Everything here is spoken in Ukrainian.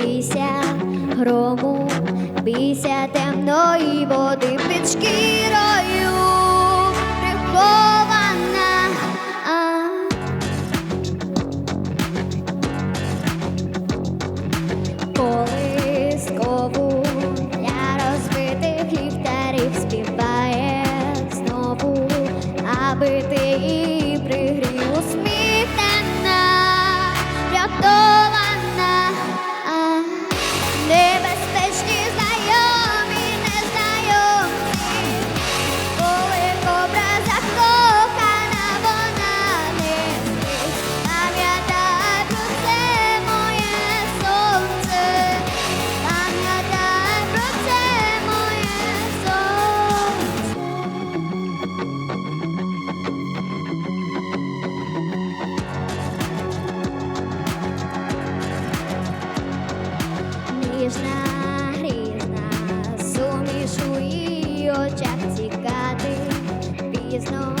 бійся грому, бійся темної води під шкірою. is known.